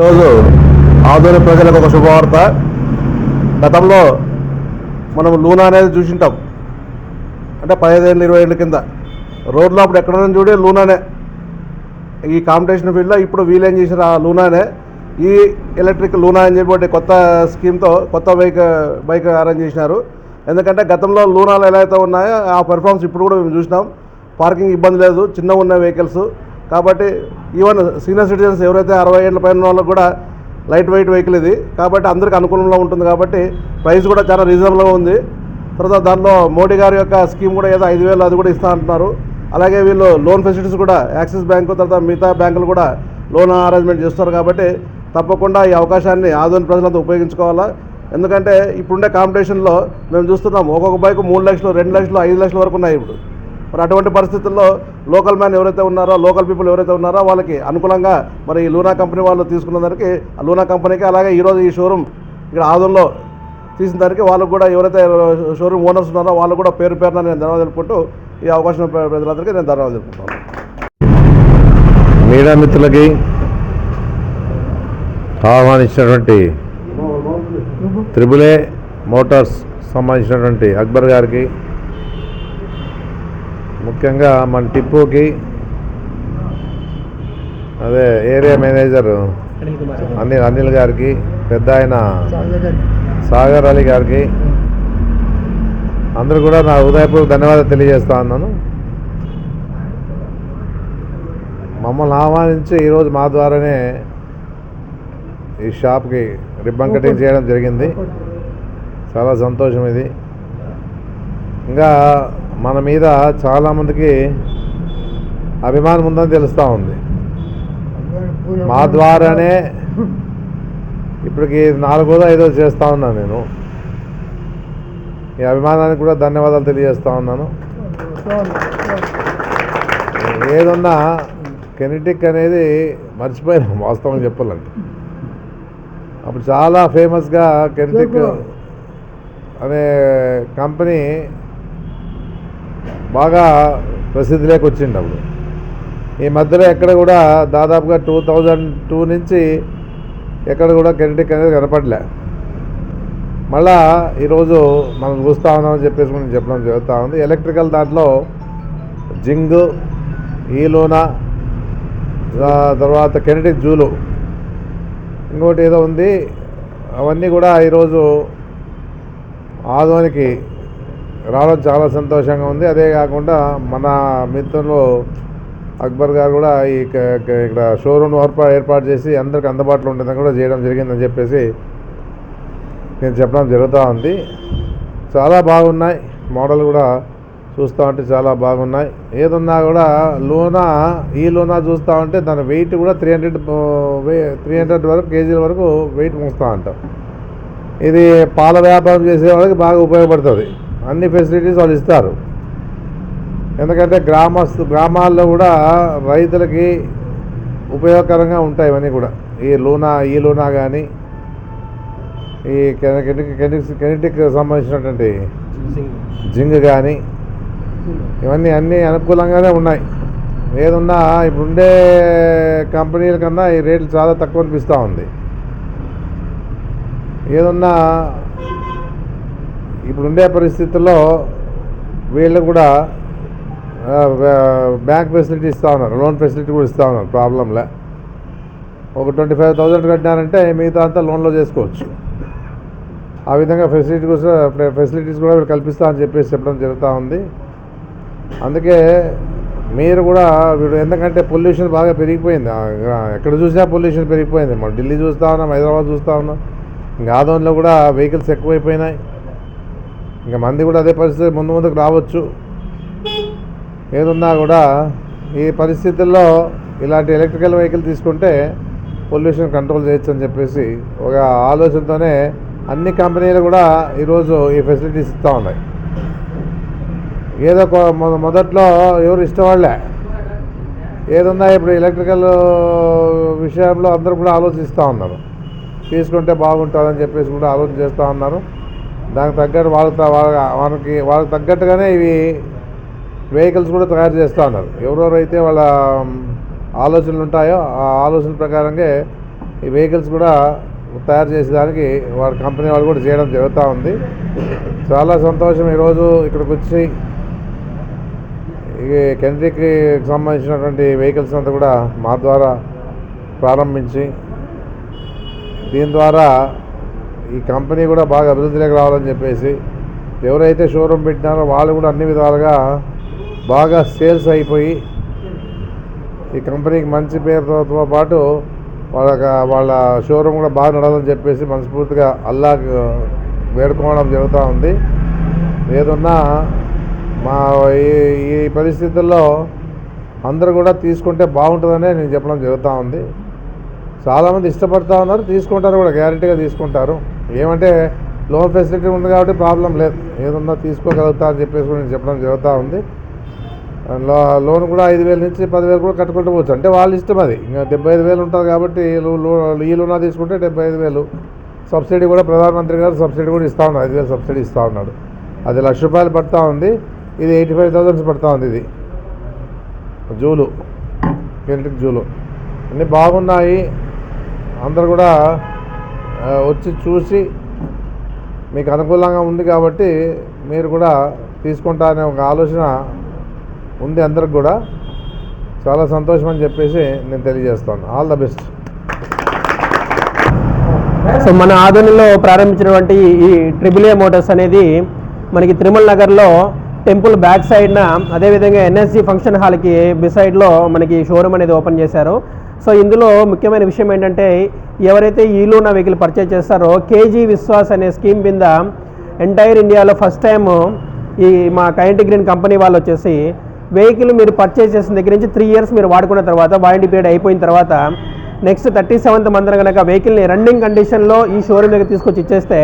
ఈరోజు ఆధునిక ప్రజలకు ఒక శుభవార్త. గతంలో మనం లూనా అనేది చూసింటాం. అంటే పదిహేను ఇరవై ఏళ్ళ కింద. రోడ్లో అప్పుడు ఎక్కడ చూడే లూనానే. ఈ కాంపిటీషన్ ఫీల్డ్లో ఇప్పుడు వీలేం చేసిన ఆ లూనానే. ఈ ఎలక్ట్రిక్ లూనా అని చెప్పి కొత్త స్కీమ్తో కొత్త బైక్ బైక్ అరేంజ్ చేసినారు. ఎందుకంటే గతంలో లూనాలు ఎలా అయితే ఉన్నాయో ఆ పెర్ఫార్మెన్స్ ఇప్పుడు కూడా మేము చూసినాం. పార్కింగ్ ఇబ్బంది లేదు చిన్నగా ఉన్న వెహికల్స్ కాబట్టి ఈవెన్ సీనియర్ సిటిజన్స్ ఎవరైతే అరవై ఏళ్ళ పైన వాళ్ళకి కూడా లైట్ వెయిట్ వెహికల్ ఇది. కాబట్టి అందరికి అనుకూలంలో ఉంటుంది కాబట్టి ప్రైస్ కూడా చాలా రీజనబుల్గా ఉంది. తర్వాత దానిలో మోడీ గారి యొక్క స్కీమ్ కూడా ఏదో ఐదు వేలు అది కూడా ఇస్తా అంటున్నారు. అలాగే వీళ్ళు లోన్ ఫెసిలిటీస్ కూడా యాక్సిస్ బ్యాంకు తర్వాత మిగతా బ్యాంకులు కూడా లోన్ అరేంజ్మెంట్ చేస్తారు కాబట్టి తప్పకుండా ఈ అవకాశాన్ని ఆధునిక ప్రజలంతా ఉపయోగించుకోవాలా. ఎందుకంటే ఇప్పుడుండే కాంపిటీషన్లో మేము చూస్తున్నాం ఒక్కొక్క బైక్ మూడు లక్షలు రెండు లక్షలు ఐదు లక్షల వరకు ఉన్నాయి ఇప్పుడు. మరి అటువంటి పరిస్థితుల్లో లోకల్ మ్యాన్ ఎవరైతే ఉన్నారో లోకల్ పీపుల్ ఎవరైతే ఉన్నారో వాళ్ళకి అనుకూలంగా మరి ఈ లూనా కంపెనీ వాళ్ళు తీసుకున్న దానికి ఆ లూనా కంపెనీకి అలాగే ఈరోజు ఈ షోరూమ్ ఇక్కడ ఆదంలో తీసిన దానికి వాళ్ళకు కూడా ఎవరైతే షోరూమ్ ఓనర్స్ ఉన్నారో వాళ్ళు కూడా పేరు పేరున నేను ధన్యవాదాలు తెలుపుకుంటూ ఈ అవకాశం ప్ర- ప్రజలందరికీ నేను ధన్యవాదాలు తెలుపుకుంటాను మీడియా మిత్రులకి ఆహ్వానించినటువంటి త్రిబులే మోటార్స్ సంబంధించినటువంటి అక్బర్ గారికి ముఖ్యంగా మన టిప్పుకి అదే ఏరియా మేనేజర్ అనిల్ అనిల్ గారికి పెద్ద ఆయన సాగర్ అలీ గారికి. అందరూ కూడా నా ఉదయపూర్వక ధన్యవాదాలు తెలియజేస్తా ఉన్నాను. మమ్మల్ని ఆహ్వానించి ఈరోజు మా ద్వారానే ఈ షాప్కి రిబ్బన్ కటింగ్ చేయడం జరిగింది. చాలా సంతోషం ఇది. ఇంకా మన మీద చాలామందికి అభిమానం ఉందని తెలుస్తూ ఉంది. మా ద్వారానే ఇప్పటికి నాలుగోదో ఐదో చేస్తూ ఉన్నాను నేను. ఈ అభిమానానికి కూడా ధన్యవాదాలు తెలియజేస్తూ ఉన్నాను. ఏదన్నా కెనెటిక్ అనేది మర్చిపోయాను వాస్తవం చెప్పాలంటే. అప్పుడు చాలా ఫేమస్గా కెనెటిక్ అనే కంపెనీ బాగా ప్రసిద్ధిలోకి వచ్చిండు అప్పుడు. ఈ మధ్యలో ఎక్కడ కూడా దాదాపుగా టూ థౌజండ్ టూ నుంచి ఎక్కడ కూడా కెనెటిక్ అనేది కనపడలే. మళ్ళా ఈరోజు మనం చూస్తూ ఉన్నామని చెప్పేసి మనం చెప్పడం జరుగుతూ ఉంది. ఎలక్ట్రికల్ దాంట్లో జింగ్ ఈలోనా తర్వాత కెనెటిక్ జూలు ఇంకోటి ఏదో ఉంది. అవన్నీ కూడా ఈరోజు ఆదోనికి రావడం చాలా సంతోషంగా ఉంది. అదే కాకుండా మన మిత్రులు అక్బర్ గారు కూడా ఈ క- ఇక్కడ షోరూమ్ ఏర్పాటు ఏర్పాటు చేసి అందరికి అందుబాటులో ఉండేదని కూడా చేయడం జరిగిందని చెప్పేసి నేను చెప్పడం జరుగుతూ ఉంది. చాలా బాగున్నాయి. మోడల్ కూడా చూస్తూ ఉంటే చాలా బాగున్నాయి. ఏదున్నా కూడా లోనా ఈ లోనా చూస్తూ ఉంటే దాని వెయిట్ కూడా త్రీ హండ్రెడ్ త్రీ హండ్రెడ్ వరకు కేజీల వరకు వెయిట్ మోస్తూ ఉంటాం. ఇది పాల వ్యాపారం చేసే వాళ్ళకి బాగా ఉపయోగపడుతుంది. అన్ని ఫెసిలిటీస్ వాళ్ళు ఇస్తారు. ఎందుకంటే గ్రామస్తు గ్రామాల్లో కూడా రైతులకి ఉపయోగకరంగా ఉంటాయి ఇవన్నీ కూడా. ఈ లూనా ఈ లూనా కానీ ఈ కెనెటిక్ కెనెటిక్ కెనెటిక్ సంబంధించినటువంటి జింగ్ కానీ ఇవన్నీ అన్నీ అనుకూలంగానే ఉన్నాయి. ఏదున్నా ఇప్పుడు ఉండే కంపెనీల కన్నా ఈ రేట్లు చాలా తక్కువ అనిపిస్తూ ఉంది. ఏదున్నా ఇప్పుడుండే పరిస్థితుల్లో వీళ్ళు కూడా బ్యాంక్ ఫెసిలిటీ ఇస్తూ ఉన్నారు లోన్ ఫెసిలిటీ కూడా ఇస్తూ ఉన్నారు ప్రాబ్లంలే. ఒక ట్వంటీ ఫైవ్ థౌజండ్ కట్టినారంటే మిగతా అంతా లోన్లో చేసుకోవచ్చు. ఆ విధంగా ఫెసిలిటీ కూడా ఫెసిలిటీస్ కూడా వీళ్ళు కల్పిస్తా అని చెప్పేసి చెప్పడం జరుగుతూ ఉంది. అందుకే మీరు కూడా వీడు ఎందుకంటే పొల్యూషన్ బాగా పెరిగిపోయింది. ఎక్కడ చూసినా పొల్యూషన్ పెరిగిపోయింది. మనం ఢిల్లీ చూస్తూ ఉన్నాం హైదరాబాద్ చూస్తూ ఉన్నాం. ఇంకా ఆదోన్లో కూడా వెహికల్స్ ఎక్కువైపోయినాయి. ఇంకా మంది కూడా అదే పరిస్థితి ముందు ముందుకు రావచ్చు. ఏదున్నా కూడా ఈ పరిస్థితుల్లో ఇలాంటి ఎలక్ట్రికల్ వెహికల్ తీసుకుంటే పొల్యూషన్ కంట్రోల్ చేయొచ్చు అని చెప్పేసి ఒక ఆలోచనతోనే అన్ని కంపెనీలు కూడా ఈరోజు ఈ ఫెసిలిటీస్ ఇస్తూ ఉన్నాయి. ఏదో మొ- మొదట్లో ఎవరు ఇష్టపడలే. ఏదున్నా ఇప్పుడు ఎలక్ట్రికల్ విషయంలో అందరూ కూడా ఆలోచిస్తూ ఉన్నారు. తీసుకుంటే బాగుంటుందని చెప్పేసి కూడా ఆలోచన చేస్తూ ఉన్నారు. దానికి తగ్గట్టు వాళ్ళకి వాళ్ళ వాళ్ళకి వాళ్ళకి తగ్గట్టుగానే ఇవి వెహికల్స్ కూడా తయారు చేస్తూ ఉన్నారు. ఎవరెవరైతే వాళ్ళ ఆలోచనలు ఉంటాయో ఆ ఆలోచన ప్రకారంగా ఈ వెహికల్స్ కూడా తయారు చేసేదానికి వారి కంపెనీ వాళ్ళు కూడా చేయడం జరుగుతూ ఉంది. చాలా సంతోషం ఈరోజు ఇక్కడికి వచ్చి ఈ కెండ్రిక్కి సంబంధించినటువంటి వెహికల్స్ అంతా కూడా మా ద్వారా ప్రారంభించి దీని ద్వారా ఈ కంపెనీ కూడా బాగా అభివృద్ధిలోకి రావాలని చెప్పేసి ఎవరైతే షోరూమ్ పెట్టినారో వాళ్ళు కూడా అన్ని విధాలుగా బాగా సేల్స్ అయిపోయి ఈ కంపెనీకి మంచి పేరుతో పాటు వాళ్ళ వాళ్ళ షోరూమ్ కూడా బాగా నడాలని చెప్పేసి మనస్ఫూర్తిగా అల్లా వేడుకోవడం జరుగుతూ ఉంది. ఏదున్నా మా ఈ ఈ పరిస్థితుల్లో అందరూ కూడా తీసుకుంటే బాగుంటుందనే నేను చెప్పడం జరుగుతూ ఉంది. చాలామంది ఇష్టపడతా ఉన్నారు తీసుకుంటారు కూడా గ్యారంటీగా తీసుకుంటారు. ఏమంటే లోన్ ఫెసిలిటీ ఉంది కాబట్టి ప్రాబ్లం లేదు. ఏదన్నా తీసుకోగలుగుతా అని చెప్పేసి కూడా నేను చెప్పడం జరుగుతూ ఉంది. లోన్ కూడా ఐదు వేల నుంచి పదివేలు కూడా కట్టుకుంటూ పోవచ్చు. అంటే వాళ్ళ ఇష్టం అది. ఇంకా డెబ్బై ఐదు వేలు ఉంటుంది కాబట్టి ఈ లోనా తీసుకుంటే డెబ్బై ఐదు వేలు. సబ్సిడీ కూడా ప్రధానమంత్రి గారు సబ్సిడీ కూడా ఇస్తూ ఉన్నారు. ఐదు వేలు సబ్సిడీ ఇస్తూ ఉన్నాడు. అది లక్ష రూపాయలు పడుతూ ఉంది. ఇది ఎయిటీ ఫైవ్ థౌజండ్స్ పడుతూ ఉంది ఇది. జూలు. కెనటిక్ జూలు. అన్నీ బాగున్నాయి. అందరు కూడా వచ్చి చూసి మీకు అనుకూలంగా ఉంది కాబట్టి మీరు కూడా తీసుకుంటా అనే ఒక ఆలోచన ఉంది అందరికి కూడా. చాలా సంతోషం అని చెప్పేసి నేను తెలియజేస్తాను. ఆల్ ద బెస్ట్ సో మన ఆధునిలో ప్రారంభించినటువంటి ఈ ట్రిపుల్ ఏ మోటార్స్ అనేది మనకి తిరుమల నగర్లో టెంపుల్ బ్యాక్ సైడ్న అదేవిధంగా ఎన్ఎస్జి ఫంక్షన్ హాల్కి బిసైడ్లో మనకి షోరూమ్ అనేది ఓపెన్ చేశారు. సో ఇందులో ముఖ్యమైన విషయం ఏంటంటే ఎవరైతే ఈ లూనా వెహికల్ పర్చేజ్ చేస్తారో కేజీ విశ్వాస్ అనే స్కీమ్ కింద ఎంటైర్ ఇండియాలో ఫస్ట్ టైం ఈ మా కైంటి గ్రీన్ కంపెనీ వాళ్ళు వచ్చేసి వెహికల్ మీరు పర్చేజ్ చేసిన దగ్గర నుంచి త్రీ ఇయర్స్ మీరు వాడుకున్న తర్వాత వారంటీ పీరియడ్ అయిపోయిన తర్వాత నెక్స్ట్ థర్టీ సెవెంత్ మంత్ కనుక వెహికల్ని రన్నింగ్ కండిషన్లో ఈ షోరూమ్ దగ్గర తీసుకొచ్చి ఇచ్చేస్తే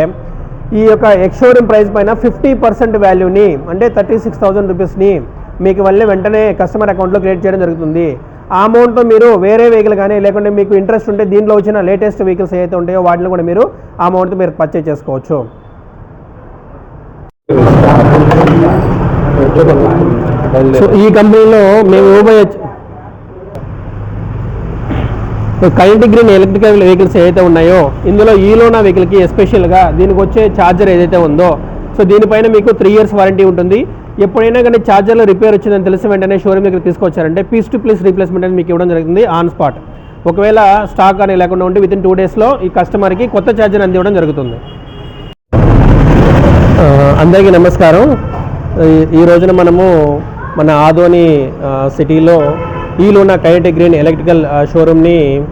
ఈ యొక్క ఎక్స్ షోరూమ్ ప్రైస్ పైన ఫిఫ్టీ పర్సెంట్ వాల్యూని అంటే థర్టీ సిక్స్ థౌసండ్ రూపీస్ని మీకు మళ్ళీ వెంటనే కస్టమర్ అకౌంట్లో క్రియేట్ చేయడం జరుగుతుంది. ఆ అమౌంట్తో మీరు వేరే వెహికల్ కానీ లేకుంటే మీకు ఇంట్రెస్ట్ ఉంటే దీంట్లో వచ్చిన లేటెస్ట్ వెహికల్స్ ఏవైతే ఉంటాయో వాటిని కూడా మీరు ఆ అమౌంట్తో మీరు పర్చేజ్ చేసుకోవచ్చు. సో ఈ కంపెనీలో మేము ఇవ్వబోయే కరెంట్ గ్రీన్ ఎలక్ట్రికల్ వెహికల్స్ ఏవైతే ఉన్నాయో ఇందులో ఈలోనా వెహికల్కి ఎస్పెషల్గా దీనికి వచ్చే ఛార్జర్ ఏదైతే ఉందో సో దీనిపైన మీకు త్రీ ఇయర్స్ వారంటీ ఉంటుంది. ఎప్పుడైనా కానీ ఛార్జర్లో రిపేర్ వచ్చిందని తెలిసిన వెంటనే షోరూమ్ దగ్గర తీసుకొచ్చారంటే పీస్ టు ప్లీస్ రీప్లేస్మెంట్ అని మీకు ఇవ్వడం జరుగుతుంది ఆన్ స్పాట్ ఒకవేళ స్టాక్ అని లేకుండా ఉంటే వితిన్ టూ డేస్లో ఈ కస్టమర్కి కొత్త ఛార్జర్ అందివ్వడం జరుగుతుంది. అందరికీ నమస్కారం. ఈ- రోజున మనము మన ఆదోని సిటీలో సిటీలో e Luna Kinetic green electrical షోరూమ్ని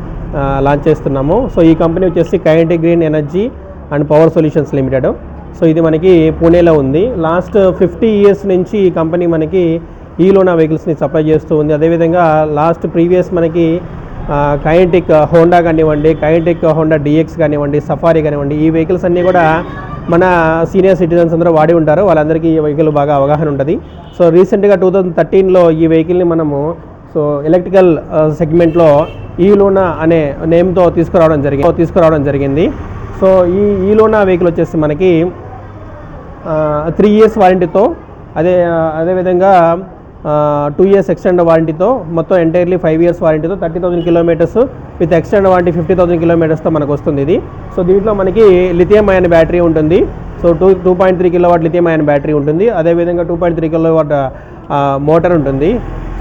launch చేస్తున్నాము. సో ఈ కంపెనీ వచ్చేసి Kinetic green energy and power solutions limited. So ఇది మనకి పూణేలో ఉంది. లాస్ట్ ఫిఫ్టీ ఇయర్స్ నుంచి ఈ కంపెనీ మనకి ఈ లోనా వెహికల్స్ని సప్లై చేస్తూ ఉంది. అదేవిధంగా లాస్ట్ ప్రీవియస్ మనకి కైంటిక్ హోండా కానివ్వండి కైంటిక్ హోండా డిఎక్స్ కానివ్వండి సఫారీ కానివ్వండి ఈ వెహికల్స్ అన్నీ కూడా మన సీనియర్ సిటిజన్స్ అందరూ వాడి ఉంటారు. వాళ్ళందరికీ ఈ వెహికల్ బాగా అవగాహన ఉంటుంది. సో రీసెంట్గా టూ థౌజండ్ థర్టీన్లో ఈ వెహికల్ని మనము సో ఎలక్ట్రికల్ సెగ్మెంట్లో ఈ లూనా అనే నేమ్తో తీసుకురావడం జరిగింది తీసుకురావడం జరిగింది. సో ఈ ఈ లోనా వెహికల్ వచ్చేసి మనకి త్రీ ఇయర్స్ వారంటీతో అదే అదేవిధంగా టూ ఇయర్స్ ఎక్స్టెండ్ వారంటీతో మొత్తం entirely five years వారంటీతో thirty thousand kilometres with extend warranty fifty thousand కిలోమీటర్స్తో మనకు వస్తుంది ఇది. సో దీంట్లో మనకి లిథియం అయన్ బ్యాటరీ ఉంటుంది. So two two point three kilo watt lithium ion battery ఉంటుంది అదేవిధంగా two point three kilo watt motor ఉంటుంది.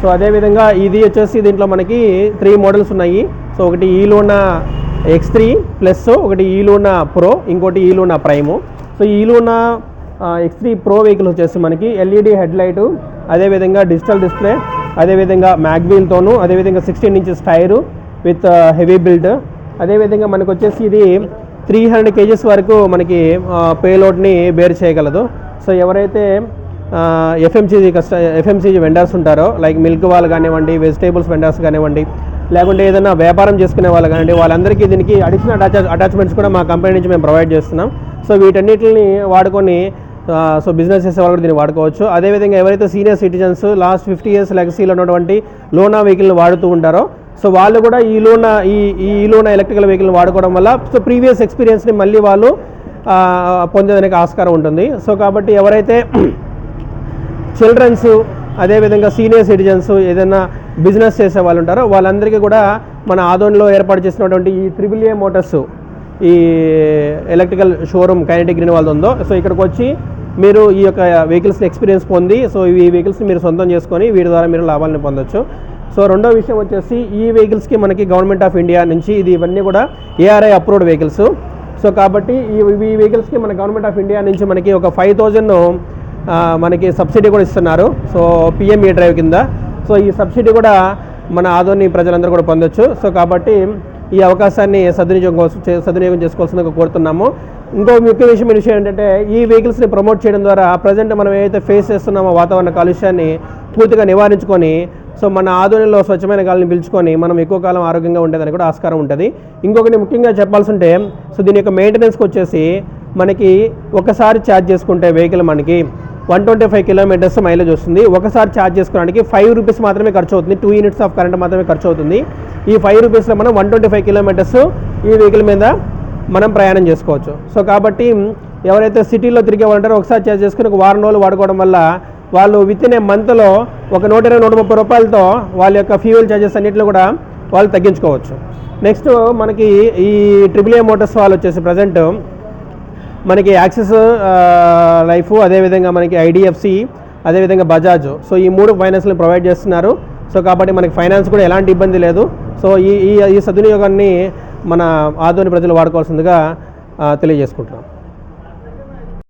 So అదేవిధంగా ఇది వచ్చేసి దీంట్లో మనకి త్రీ మోడల్స్ ఉన్నాయి. సో ఒకటి ఈలోనా ఎక్స్ త్రీ ప్లస్ ఒకటి ఈలోనా ప్రో ఇంకోటి e Luna prime so e Luna X three pro vehicle వచ్చేసి మనకి ఎల్ఈడి హెడ్ లైటు అదేవిధంగా డిజిటల్ డిస్ప్లే అదేవిధంగా మ్యాగ్వీల్తోనూ అదేవిధంగా sixteen inches tyre with heavy build అదేవిధంగా మనకు వచ్చేసి ఇది త్రీ హండ్రెడ్ కేజెస్ వరకు మనకి పేలోడ్ని బేర్ చేయగలదు. సో ఎవరైతే ఎఫ్ఎంసీజీ కస్ట ఎఫ్ఎంసీజీ వెండర్స్ ఉంటారో లైక్ మిల్క్ వాళ్ళు కానివ్వండి వెజిటేబుల్స్ వెండర్స్ కానివ్వండి లేకుంటే ఏదైనా వ్యాపారం చేసుకునే వాళ్ళు కానివ్వండి వాళ్ళందరికీ దీనికి అడిషనల్ అటాచ్ అటాచ్మెంట్స్ కూడా మా కంపెనీ నుంచి మేము ప్రొవైడ్ చేస్తున్నాం. సో వీటన్నిటిని వాడుకొని సో బిజినెస్ చేసే వాళ్ళు కూడా దీన్ని వాడుకోవచ్చు. అదేవిధంగా ఎవరైతే senior citizens last fifty years లెగసీలో ఉన్నటువంటి లోనా వెహికల్ని వాడుతూ ఉంటారో సో వాళ్ళు కూడా ఈ లోనా ఈ ఈ లోనా ఎలక్ట్రికల్ వెహికల్ వాడుకోవడం వల్ల సో ప్రీవియస్ ఎక్స్పీరియన్స్ని మళ్ళీ వాళ్ళు పొందేదానికి ఆస్కారం ఉంటుంది. సో కాబట్టి ఎవరైతే చిల్డ్రన్స్ అదేవిధంగా సీనియర్ సిటిజన్స్ ఏదైనా బిజినెస్ చేసే వాళ్ళు ఉంటారో. వాళ్ళందరికీ కూడా మన ఆదోన్లో ఏర్పాటు చేసినటువంటి ఈ త్రిబుల్ ఏ మోటార్స్ ఈ ఎలక్ట్రికల్ షోరూమ్ కైనటిక్ గ్రీన్ వాళ్ళది ఉందో సో ఇక్కడికి వచ్చి మీరు ఈ యొక్క వెహికల్స్ని ఎక్స్పీరియన్స్ పొంది సో ఈ వెహికల్స్ని మీరు సొంతం చేసుకొని వీటి ద్వారా మీరు లాభాలను పొందొచ్చు. సో రెండో విషయం వచ్చేసి ఈ వెహికల్స్కి మనకి గవర్నమెంట్ ఆఫ్ ఇండియా నుంచి ఇది ఇవన్నీ కూడా ఏఆర్ఐ అప్రూవ్డ్ వెహికల్స్ సో కాబట్టి ఈ ఈ వెహికల్స్కి మన గవర్నమెంట్ ఆఫ్ ఇండియా నుంచి మనకి ఒక ఫైవ్ థౌజండ్ మనకి సబ్సిడీ కూడా ఇస్తున్నారు. సో పిఎం ఈ డ్రైవ్ కింద. సో ఈ సబ్సిడీ కూడా మన ఆదోని ప్రజలందరూ కూడా పొందొచ్చు. సో కాబట్టి ఈ అవకాశాన్ని సద్వినియోగం కోసం సద్వినియోగం చేసుకోవాల్సిందిగా కోరుతున్నాము. ఇంకో ముఖ్య విషయం విషయం ఏంటంటే ఈ వెహికల్స్ని ప్రమోట్ చేయడం ద్వారా ప్రజెంట్ మనం ఏదైతే ఫేస్ చేస్తున్నామో వాతావరణ కాలుష్యాన్ని పూర్తిగా నివారించుకొని సో మన ఆధునిలో స్వచ్ఛమైన గాలిని పిలుచుకొని మనం ఎక్కువ కాలం ఆరోగ్యంగా ఉండేదని కూడా ఆస్కారం ఉంటుంది. ఇంకొకటి ముఖ్యంగా చెప్పాల్సి ఉంటే సో దీని యొక్క మెయింటెనెన్స్కి వచ్చేసి మనకి ఒకసారి ఛార్జ్ చేసుకుంటే వెహికల్ మనకి one twenty five kilometres mileage వస్తుంది. ఒకసారి ఛార్జ్ చేసుకోవడానికి ఫైవ్ రూపీస్ మాత్రమే ఖర్చు అవుతుంది. టూ యూనిట్స్ ఆఫ్ కరెంట్ మాత్రమే ఖర్చు అవుతుంది. ఈ ఫైవ్ రూపీస్లో మనం వన్ ట్వంటీ ఫైవ్ కిలోమీటర్స్ ఈ వెహికల్ మీద మనం ప్రయాణం చేసుకోవచ్చు. సో కాబట్టి ఎవరైతే సిటీలో తిరిగే వాళ్ళు ఒకసారి ఛార్జ్ చేసుకుని ఒక వారం రోజులు వాడుకోవడం వల్ల వాళ్ళు విత్ ఇన్ ఏ మంత్లో ఒక నూట ఇరవై నూట ముప్పై రూపాయలతో వాళ్ళ యొక్క ఫ్యూయల్ ఛార్జెస్ అన్నింటిలో కూడా వాళ్ళు తగ్గించుకోవచ్చు. నెక్స్ట్ మనకి ఈ ట్రిపుల్ ఏ మోటార్స్ వాళ్ళు వచ్చేసి ప్రజెంట్ మనకి యాక్సిస్ లైఫ్ అదేవిధంగా మనకి ఐడిఎఫ్సి అదేవిధంగా బజాజ్. సో ఈ మూడు ఫైనాన్స్లు ప్రొవైడ్ చేస్తున్నారు. సో కాబట్టి మనకి ఫైనాన్స్ కూడా ఎలాంటి ఇబ్బంది లేదు. సో ఈ ఈ సదునియోగాన్ని సద్వినియోగాన్ని మన ఆధునిక ప్రజలు వాడుకోవాల్సిందిగా తెలియజేసుకుంటున్నాం.